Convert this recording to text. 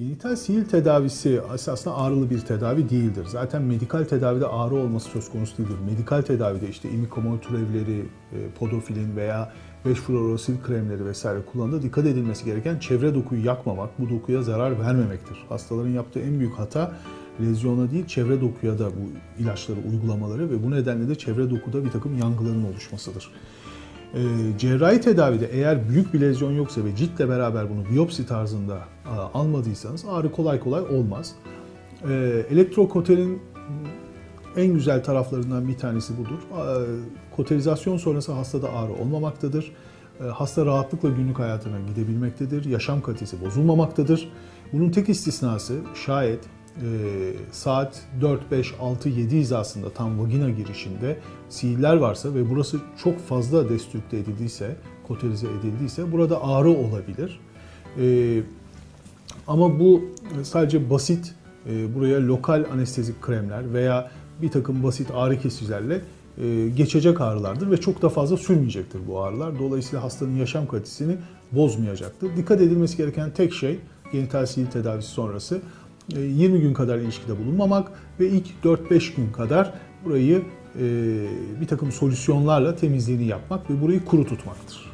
Genital sihir tedavisi aslında ağrılı bir tedavi değildir. Zaten medikal tedavide ağrı olması söz konusu değildir. Medikal tedavide işte imikomol türevleri, e, podofilin veya 5-fluorosil kremleri vesaire kullanılır. Dikkat edilmesi gereken çevre dokuyu yakmamak, bu dokuya zarar vermemektir. Hastaların yaptığı en büyük hata lezyona değil çevre dokuya da bu ilaçları uygulamaları ve bu nedenle de çevre dokuda bir takım yangıların oluşmasıdır. E, cerrahi tedavide eğer büyük bir lezyon yoksa ve ciltle beraber bunu biyopsi tarzında a, almadıysanız ağrı kolay kolay olmaz. E, elektrokotelin en güzel taraflarından bir tanesi budur. E, kotelizasyon sonrası hastada ağrı olmamaktadır. E, hasta rahatlıkla günlük hayatına gidebilmektedir. Yaşam kalitesi bozulmamaktadır. Bunun tek istisnası şayet e, saat 4, 5, 6, 7 hizasında tam vagina girişinde sihirler varsa ve burası çok fazla destrükte edildiyse, kotelize edildiyse burada ağrı olabilir. E, ama bu sadece basit e, buraya lokal anestezik kremler veya bir takım basit ağrı kesicilerle e, geçecek ağrılardır ve çok da fazla sürmeyecektir bu ağrılar. Dolayısıyla hastanın yaşam kalitesini bozmayacaktır. Dikkat edilmesi gereken tek şey genital sihir tedavisi sonrası 20 gün kadar ilişkide bulunmamak ve ilk 4-5 gün kadar burayı bir takım solüsyonlarla temizliğini yapmak ve burayı kuru tutmaktır.